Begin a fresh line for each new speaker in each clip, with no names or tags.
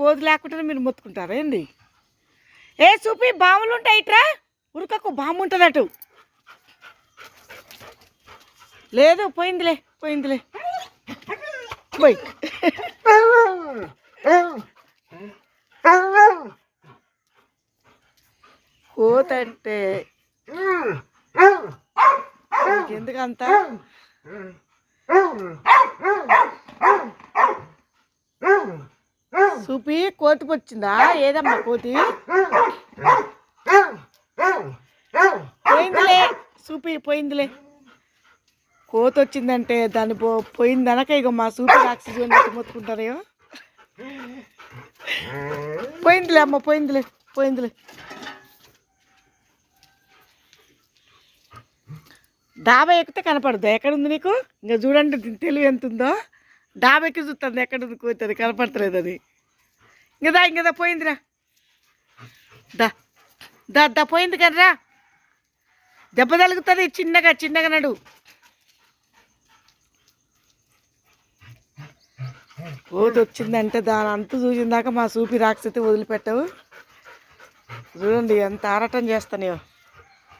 కోది లేకుండానే మీరు మొత్తుకుంటారా ఏంది? ఏ చూపి బాములు ఉంటాయి ఇట్రా? ఉరకకు బాము ఉంటుంది అటు. లేదు పోయిందిలే పోయిందిలే. పోయి. కోతంటే ఎందుకంత చూపి కోతి వచ్చిందా ఏదమ్మా కోతి? పోయిందిలే చూపి పోయిందిలే. కోతి వచ్చిందంటే దాన్ని పో పోయిందనక ఇక మా సూపి ఆక్సిజన్ మొత్తుకుంటారో పోయిందిలే అమ్మ పోయిందిలే పోయిందిలే. డాబా ఎక్కితే కనపడదు? ఎక్కడుంది నీకు? ఇంకా చూడండి తెలివి ఎంత ఉందో డాబా ఎక్కి చూస్తుంది ఎక్కడుంది కోతుంది కనపడతలేదు అది ఇంకదా ఇంకదా పోయిందిరా. దా దా దా పోయింది కదరా దెబ్బ తలుగుతుంది చిన్నగా చిన్నగా నడు. కోతి వచ్చిందంటే దాని అంత చూసిందాక మా సూపి రాక్షసి వదిలిపెట్టవు. చూడండి ఎంత ఆరాటం చేస్తానో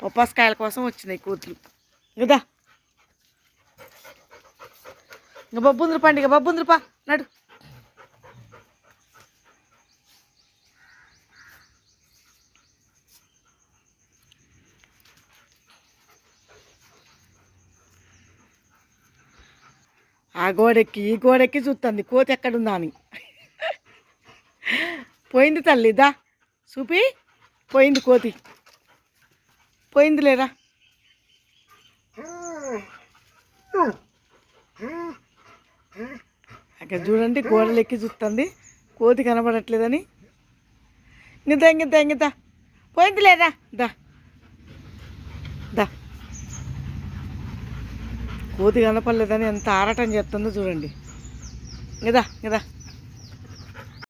పప్పాసకాయల కోసం వచ్చినాయి కోతులు కదా ఇంకా బొబ్బుందురు పండుగ బొబ్బుందురు పా నడు. ఆ గోడెక్కి ఈ గోడెక్కి చూస్తుంది కోతి ఎక్కడుందా అని పోయింది తల్లి దా. చూపి. పోయింది కోతి. పోయింది లేరా అక్కడ చూడండి గోడలు ఎక్కి చూస్తుంది కోతి కనబడట్లేదని. ఇంగిద్దా ఇంగిద్దా ఇంగిద్దా పోయింది లేదా దా. కోతి కనపడలేదని ఎంత ఆరాటం చేస్తుందో చూడండి. ఇదా ఇదా